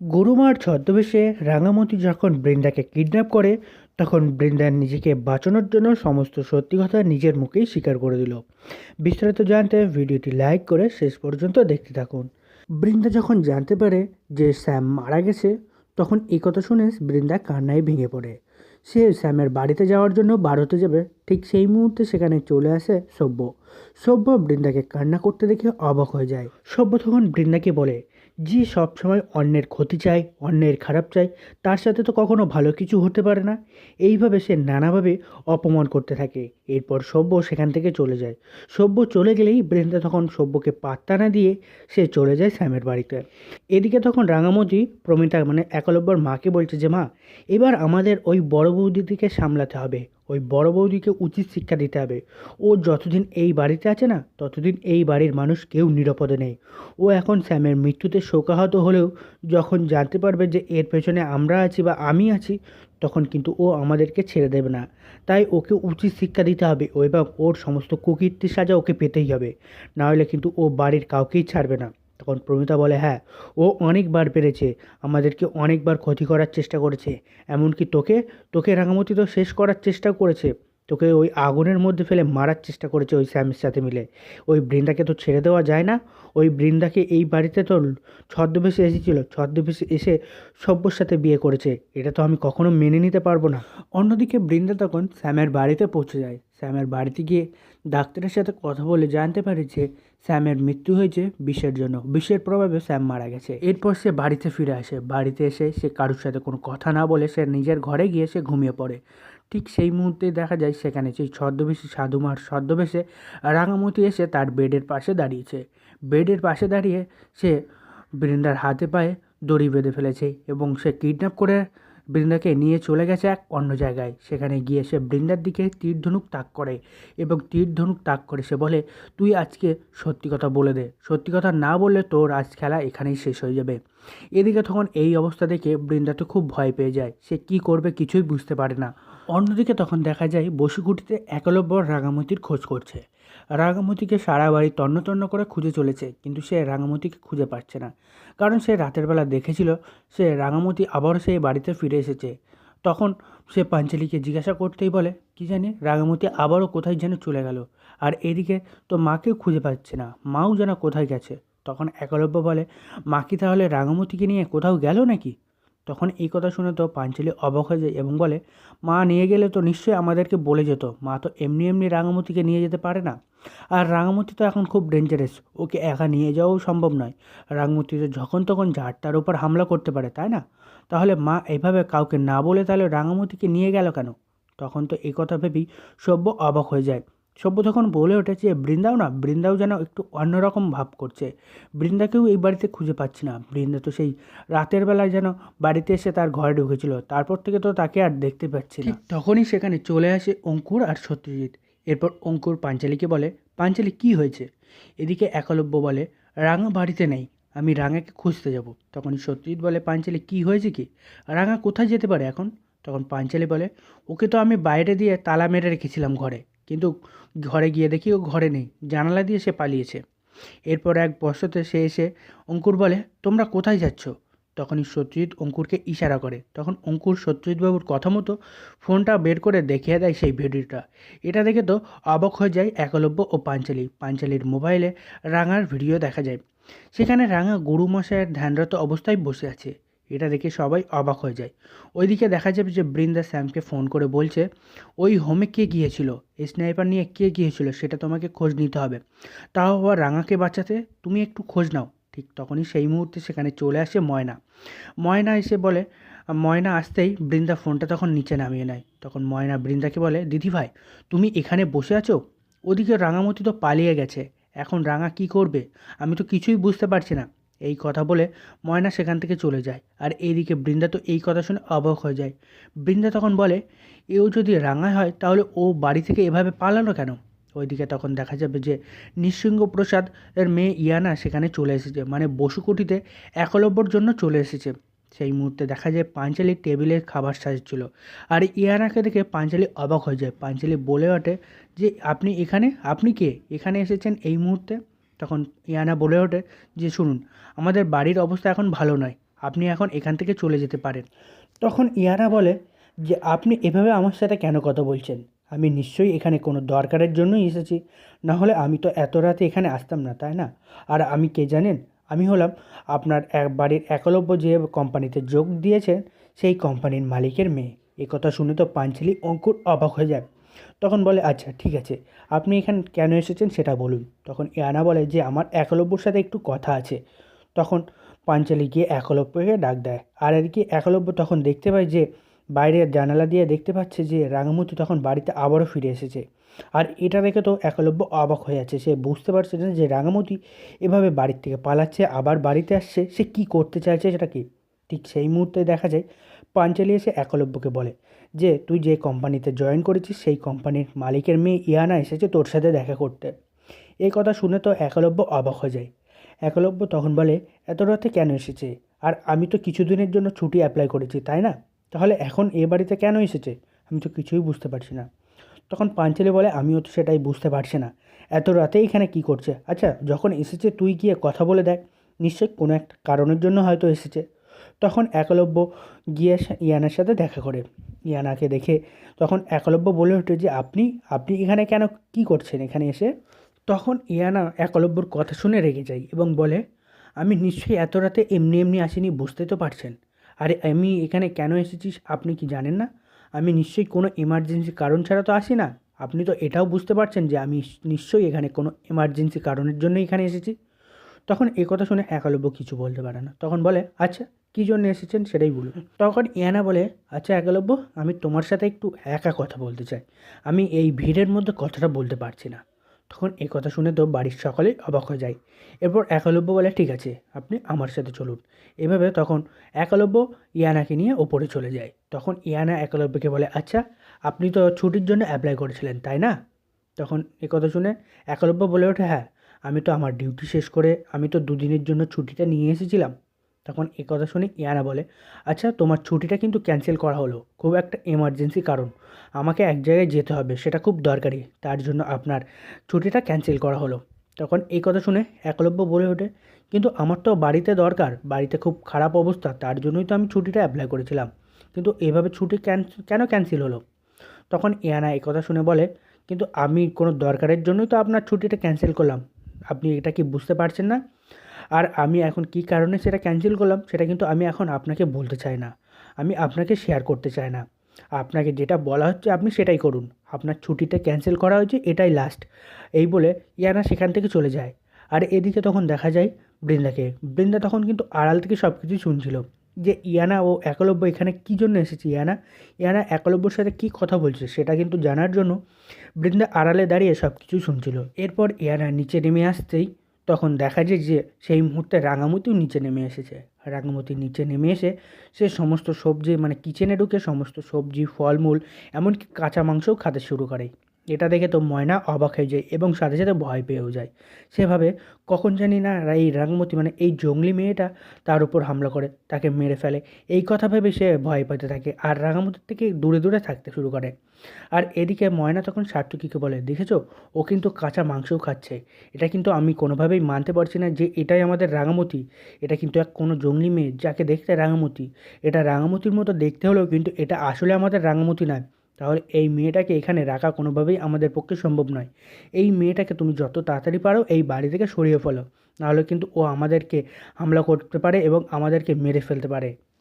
গরুমার ছদ্মবেশে রাঙামতি যখন বৃন্দাকে কিডন্যাপ করে, তখন বৃন্দার নিজেকে বাঁচানোর জন্য সমস্ত সত্যি কথা নিজের মুখেই স্বীকার করে দিল। বিস্তারিত জানতে ভিডিওটি লাইক করে শেষ পর্যন্ত দেখতে থাকুন। বৃন্দা যখন জানতে পারে যে স্যাম মারা গেছে, তখন এই কথা শুনে বৃন্দা কান্নায় ভেঙে পড়ে। সে স্যামের বাড়িতে যাওয়ার জন্য বারোতে যাবে, ঠিক সেই মুহূর্তে সেখানে চলে আসে সভ্য সভ্য বৃন্দাকে কান্না করতে দেখে অবাক হয়ে যায়। সভ্য তখন বৃন্দাকে বলে যে সবসময় অন্যের ক্ষতি চায় অন্যের খারাপ চায় তার সাথে তো কখনো ভালো কিছু হতে পারে না। এইভাবে সে নানাভাবে অপমান করতে থাকে, এরপর সভ্য সেখান থেকে চলে যায়। সভ্য চলে গেলেই বৃন্দা তখন সভ্যকে পাত্তা না দিয়ে সে চলে যায় স্যামের বাড়িতে। এদিকে তখন রাঙামতি প্রমিতা মানে একলব্যর মাকে বলছে যে, মা, এবার আমাদের ওই বড় বৌদিদিকে সামলাতে হবে। ওই বড় বৌদিকে উচিত শিক্ষা দিতে হবে। ও যতদিন এই বাড়িতে আছে না, ততদিন এই বাড়ির মানুষ কেউ নিরাপদে নেই। ও এখন স্যামের মৃত্যুতে শোকাহত হলেও যখন জানতে পারবে যে এর পেছনে আমরা আছি বা আমি আছি, তখন কিন্তু ও আমাদেরকে ছেড়ে দেবে না। তাই ওকে উচিত শিক্ষা দিতে হবে ও এবং ওর সমস্ত কুকীর্তির সাজা ওকে পেতেই হবে। নাহলে কিন্তু ও বাড়ির কাউকেই ছাড়বে না। তখন প্রমিতা বলে হ্যাঁ ও অনেকবার পেরেছে, আমাদেরকে অনেকবার ক্ষতি করার চেষ্টা করেছে। এমনকি তোকে তোকে রাঙামতি তো শেষ করার চেষ্টা করেছে। তোকে ওই আগুনের মধ্যে ফেলে মারার চেষ্টা করেছে ওই স্যামের সাথে মিলে। ওই বৃন্দাকে তো ছেড়ে দেওয়া যায় না। ওই বৃন্দাকে এই বাড়িতে তো ছদ্মবেশে এসেছিল। ছদ্মবেশে এসে সভ্যর সাথে বিয়ে করেছে। এটা তো আমি কখনো মেনে নিতে পারব না। অন্যদিকে বৃন্দা তখন স্যামের বাড়িতে পৌঁছে যায়। স্যামের বাড়িতে গিয়ে ডাক্তারের সাথে কথা বলে জানতে পারে যে স্যামের মৃত্যু হয়েছে, বিষের জন্য। বিষের প্রভাবে স্যাম মারা গেছে। এরপর সে বাড়িতে ফিরে আসে। বাড়িতে এসে সে কারোর সাথে কোনো কথা না বলে সে নিজের ঘরে গিয়ে সে ঘুমিয়ে পড়ে। ঠিক সেই মুহূর্তে দেখা যায় সেখানে সেই ছদ্মবেশী সাধুমার ছদ্মবেশে রাঙামতি এসে তার বেডের পাশে দাঁড়িয়েছে। বেডের পাশে দাঁড়িয়ে সে বৃন্দার হাতে পায়ে দড়ি বেঁধে ফেলেছে এবং সে কিডন্যাপ করে বৃন্দাকে নিয়ে চলে গেছে এক অন্য জায়গায়। সেখানে গিয়ে সে বৃন্দার দিকে তীর ধনুক তাক করে এবং তীর ধনুক তাক করে সে বলে, তুই আজকে সত্যি কথা বলে দে। সত্যি কথা না বললে তোর আজ খেলা এখানেই শেষ হয়ে যাবে। এদিকে তখন এই অবস্থা দেখে বৃন্দা তো খুব ভয় পেয়ে যায়। সে কি করবে কিছুই বুঝতে পারে না। অন্যদিকে তখন দেখা যায় বসুকুটিতে একলব্য রাঙামতির খোঁজ করছে। রাঙামতিকে সারা বাড়ি তন্ন করে খুঁজে চলেছে, কিন্তু সে রাঙামতিকে খুঁজে পাচ্ছে না। কারণ সে রাতের বেলা দেখেছিল সে রাঙামতি আবারও সেই বাড়িতে ফিরে এসেছে। তখন সে পাঞ্চালিকে জিজ্ঞাসা করতেই বলে, কি জানি রাঙামতি আবারও কোথায় যেন চলে গেল? আর এদিকে তো মাকেও খুঁজে পাচ্ছে না, মাও যেন কোথায় গেছে? তখন একলব্য বলে, মা কি তাহলে রাঙামতিকে নিয়ে কোথাও গেল নাকি? তখন এই কথা শুনে তো পাঞ্চালি অবাক হয়ে যায় এবং বলে, মা, নিয়ে গেলে তো নিশ্চয়ই আমাদেরকে বলে যেত। মা তো এমনি এমনি রাঙামতিকে নিয়ে যেতে পারে না। আর রাঙামতি তো এখন খুব ডেঞ্জারাস ওকে একা নিয়ে যাওয়াও সম্ভব নয়। রাঙামতি তো যখন তখন তার উপর হামলা করতে পারে, তাই না? তাহলে মা এভাবে কাউকে না বলে তাহলে রাঙামতিকে নিয়ে গেল কেন? তখন তো এই কথা ভেবেই সভ্য অবাক হয়ে যায়। সভ্য তখন বলে ওঠেছে বৃন্দাও না, বৃন্দাও যেন একটু অন্যরকম ভাব করছে। বৃন্দাকেও এই বাড়িতে খুঁজে পাচ্ছি না। বৃন্দা তো সেই রাতের বেলায় যেন বাড়িতে এসে তার ঘরে ঢুকেছিল। তারপর থেকে তো তাকে আর দেখতে পাচ্ছি না। তখনই সেখানে চলে আসে অঙ্কুর আর সত্যজিৎ। এরপর অঙ্কুর পাঞ্চালিকে বলে, পাঞ্চালি, কি হয়েছে? এদিকে একলব্য বলে, রাঙা বাড়িতে নেই, আমি রাঙাকে খুঁজতে যাব। তখনই সত্যজিৎ বলে, পাঞ্চালি, কি হয়েছে কি? রাঙা কোথায় যেতে পারে এখন? তখন পাঞ্চালি বলে, ওকে তো আমি বাইরে দিয়ে তালা মেরে রেখেছিলাম ঘরে। কিন্তু ঘরে গিয়ে দেখি ও ঘরে নেই, জানালা দিয়ে সে পালিয়েছে। এরপর এক বছরতে সে এসে অঙ্কুর বলে, তোমরা কোথায় যাচ্ছ? তখনই সত্যজিৎ অঙ্কুরকে ইশারা করে। তখন অঙ্কুর সত্যজিৎবাবুর কথা মতো ফোনটা বের করে দেখিয়ে দেয় সেই ভিডিওটা। এটা দেখে তো অবাক হয়ে যায় একলব্য ও পাঞ্চালি। পাঞ্চালির মোবাইলে রাঙার ভিডিও দেখা যায়। সেখানে রাঙা গরু মশাইয়ের ধ্যানরত অবস্থায় বসে আছে। এটা দেখে সবাই অবাক হয়ে যায়। ওইদিকে দেখা যাবে যে বৃন্দা স্যামকে ফোন করে বলছে, ওই হোমে কে গিয়েছিল? এই স্নাইপার নিয়ে কে গিয়েছিল? সেটা তোমাকে খোঁজ নিতে হবে। তাও আবার রাঙাকে বাঁচাতে তুমি একটু খোঁজ নাও। ঠিক তখনই সেই মুহূর্তে সেখানে চলে আসে ময়না। ময়না এসে বলে, ময়না আসতেই বৃন্দা ফোনটা তখন নিচে নামিয়ে নেয়। তখন ময়না বৃন্দাকে বলে, দিদি ভাই, তুমি এখানে বসে আছো? ওদিকে রাঙামতি তো পালিয়ে গেছে। এখন রাঙা কি করবে? আমি তো কিছুই বুঝতে পারছি না। এই কথা বলে ময়না সেখান থেকে চলে যায়। আর এইদিকে বৃন্দা তো এই কথা শুনে অবাক হয়ে যায়। বৃন্দা তখন বলে, এও যদি রাঙা হয়, তাহলে ও বাড়ি থেকে এভাবে পালানো কেন? ওইদিকে তখন দেখা যাবে যে নিঃসিংহ প্রসাদ এর মেয়ে ইয়ানা সেখানে চলে এসেছে। মানে বসুকুটিতে একলব্যর জন্য চলে এসেছে। সেই মুহূর্তে দেখা যায় পাঞ্চালি টেবিলে খাবার সাজাচ্ছিল আর ইয়ানাকে দেখে পাঞ্চালি অবাক হয়ে যায়। পাঞ্চালি বলে ওঠে যে, আপনি এখানে? আপনি কে? এখানে এসেছেন এই মুহূর্তে? তখন ইয়ানা বলে ওঠে যে, শুনুন, আমাদের বাড়ির অবস্থা এখন ভালো নয়। আপনি এখন এখান থেকে চলে যেতে পারেন। তখন ইয়ানা বলে যে, আপনি এভাবে আমার সাথে কেন কথা বলছেন? আমি নিশ্চয়ই এখানে কোনো দরকারের জন্যই এসেছি। না হলে আমি তো এত রাতে এখানে আসতাম না, তাই না? আর আমি কে জানেন? আমি হলাম আপনার এক বাড়ির একলব্য যে কোম্পানিতে যোগ দিয়েছেন, সেই কোম্পানির মালিকের মেয়ে। এ কথা শুনে তো পাঞ্চালি অঙ্কুর অবাক হয়ে যায়। তখন বলে আচ্ছা ঠিক আছে। আপনি এখানে কেন এসেছেন সেটা বলুন। তখন ইয়ানা বলে যে, আমার একলব্যর সাথে একটু কথা আছে। তখন পাঞ্চালি গিয়ে একলব্যকে ডাক দেয়। আর এদিকে একলব্য তখন দেখতে পায় যে, বাইরের জানালা দিয়ে দেখতে পাচ্ছে যে রাঙামতি তখন বাড়িতে আবারও ফিরে এসেছে। আর এটা দেখে তো একলব্য অবাক হয়ে যাচ্ছে। সে বুঝতে পারছে না যে রাঙামতি এভাবে বাড়ির থেকে পালাচ্ছে, আবার বাড়িতে আসছে, সে কি করতে চাইছে সেটা কি? ঠিক সেই মুহূর্তে দেখা যায় পাঞ্চালি এসে একলব্যকে বলে যে, তুই যে কোম্পানিতে জয়েন করেছিস, সেই কোম্পানির মালিকের মেয়ে ইয়ানা এসেছে তোর সাথে দেখা করতে। এই কথা শুনে তো একলব্য অবাক হয়ে যায়। একলব্য তখন বলে, এত রাতে কেন এসেছে? আর আমি তো কিছুদিনের জন্য ছুটি অ্যাপ্লাই করেছি, তাই না? তাহলে এখন এ বাড়িতে কেন এসেছে? আমি তো কিছুই বুঝতে পারছি না। তখন পাঞ্চালি বলে, আমিও তো সেটাই বুঝতে পারছি না। এত রাতে এখানে কি করছে? আচ্ছা যখন এসেছে তুই গিয়ে কথা বলে দেখ। নিশ্চয়ই কোনো একটা কারণের জন্য হয়তো এসেছে। তখন একলব্য গিয়ে ইয়ানার সাথে দেখা করে। ইয়ানাকে দেখে তখন একলব্য বলে ওঠে যে, আপনি আপনি এখানে কেন কি করছেন এখানে এসে? তখন ইয়ানা একলব্যর কথা শুনে রেগে যায় এবং বলে, আমি নিশ্চয়ই এত রাতে এমনি এমনি আসিনি, বুঝতে তো পারছেন। আরে, আমি এখানে কেন এসেছি আপনি কি জানেন না? আমি নিশ্চয়ই কোনো এমার্জেন্সি কারণ ছাড়া তো আসি না। আপনি তো এটাও বুঝতে পারছেন যে, আমি নিশ্চয়ই এখানে কোনো এমার্জেন্সি কারণের জন্য এখানে এসেছি। তখন এ কথা শুনে একলব্য কিছু বলতে পারে না। তখন বলে আচ্ছা কী জন্য এসেছেন সেটাই বলুন। তখন ইয়ানা বলে আচ্ছা একলব্য, আমি তোমার সাথে একটু একা কথা বলতে চাই। আমি এই ভিড়ের মধ্যে কথাটা বলতে পারছি না। তখন এই কথা শুনে তো বাড়ির সকলেই অবাক হয়ে যায়। এরপর একলব্য বলে, ঠিক আছে, আপনি আমার সাথে চলুন। এভাবে তখন একলব্য ইয়ানাকে নিয়ে ওপরে চলে যায়। তখন ইয়ানা একলব্যকে বলে আচ্ছা আপনি তো ছুটির জন্য অ্যাপ্লাই করেছিলেন, তাই না? তখন এ কথা শুনে একলব্য বলে ওঠে হ্যাঁ আমি তো আমার ডিউটি শেষ করে, আমি তো দুদিনের জন্য ছুটিটা নিয়ে এসেছিলাম। তখন এ কথা শুনে ইয়ানা বলে আচ্ছা তোমার ছুটিটা কিন্তু ক্যান্সেল করা হলো। খুব একটা এমার্জেন্সি কারণ। আমাকে এক জায়গায় যেতে হবে, সেটা খুব দরকারি। তার জন্য আপনার ছুটিটা ক্যান্সেল করা হলো। তখন এই কথা শুনে একলব্য বলে ওঠে, কিন্তু আমার তো বাড়িতে দরকার। বাড়িতে খুব খারাপ অবস্থা, তার জন্যই তো আমি ছুটিটা অ্যাপ্লাই করেছিলাম। কিন্তু এভাবে ছুটি কেন ক্যান্সেল হলো? তখন ইয়ানা এই কথা শুনে বলে, কিন্তু আমি কোনো দরকারের জন্যই তো আপনার ছুটিটা ক্যান্সেল করলাম। আপনি এটা কি বুঝতে পারছেন না? আর আমি এখন কী কারণে সেটা ক্যান্সেল করলাম, সেটা কিন্তু আমি এখন আপনাকে বলতে চাই না। আমি আপনাকে শেয়ার করতে চাই না। আপনাকে যেটা বলা হচ্ছে আপনি সেটাই করুন। আপনার ছুটিটা ক্যান্সেল করা হয়েছে, এটাই লাস্ট এই বলে ইয়ানা সেখান থেকে চলে যায়। আর এদিকে তখন দেখা যায় বৃন্দাকে। বৃন্দা তখন কিন্তু আড়াল থেকে সব কিছুই শুনছিল যে ইয়ানা ও একলব্য এখানে কী জন্য এসেছে ইয়ানা? ইয়ানা একলব্যর সাথে কী কথা বলছে সেটা কিন্তু জানার জন্য বৃন্দা আড়ালে দাঁড়িয়ে সব কিছুই শুনছিল। এরপর ইয়ানা নিচে নেমে আসতেই তখন দেখা যায় যে সেই মুহূর্তে রাঙামতিও নিচে নেমে এসেছে। রাঙামতি নিচে নেমে এসে সে সমস্ত সবজি মানে কিচেনে ঢুকে সমস্ত সবজি, ফলমূল, এমনকি কাঁচা মাংসও খেতে শুরু করে। এটা দেখে তো ময়না অবাক হয়ে যায় এবং সাথে সাথে ভয় পেয়েও যায়। সেভাবে কখন জানি না এই রাঙামতি মানে এই জঙ্গলি মেয়েটা তার উপর হামলা করে, তাকে মেরে ফেলে। এই কথা ভেবে সে ভয় পেতে থাকে আর রাঙামতির থেকে দূরে দূরে থাকতে শুরু করে। আর এদিকে ময়না তখন সার্থকীকে বলে, দেখেছ? ও কিন্তু কাঁচা মাংসও খাচ্ছে। এটা কিন্তু আমি কোনোভাবেই মানতে পারছি না যে এটাই আমাদের রাঙামতি। এটা কিন্তু এক কোনো জঙ্গলি মেয়ে যাকে দেখতে রাঙামতি। এটা রাঙামতির মতো দেখতে হলেও কিন্তু এটা আসলে আমাদের রাঙামতি নয়। তাহলে এই মেয়েটাকে এখানে রাখা কোনোভাবেই আমাদের পক্ষে সম্ভব নয়। এই মেয়েটাকে তুমি যত তাড়াতাড়ি পারো এই বাড়ি থেকে সরিয়ে ফেলো। নাহলে কিন্তু ও আমাদেরকে হামলা করতে পারে এবং আমাদেরকে মেরে ফেলতে পারে।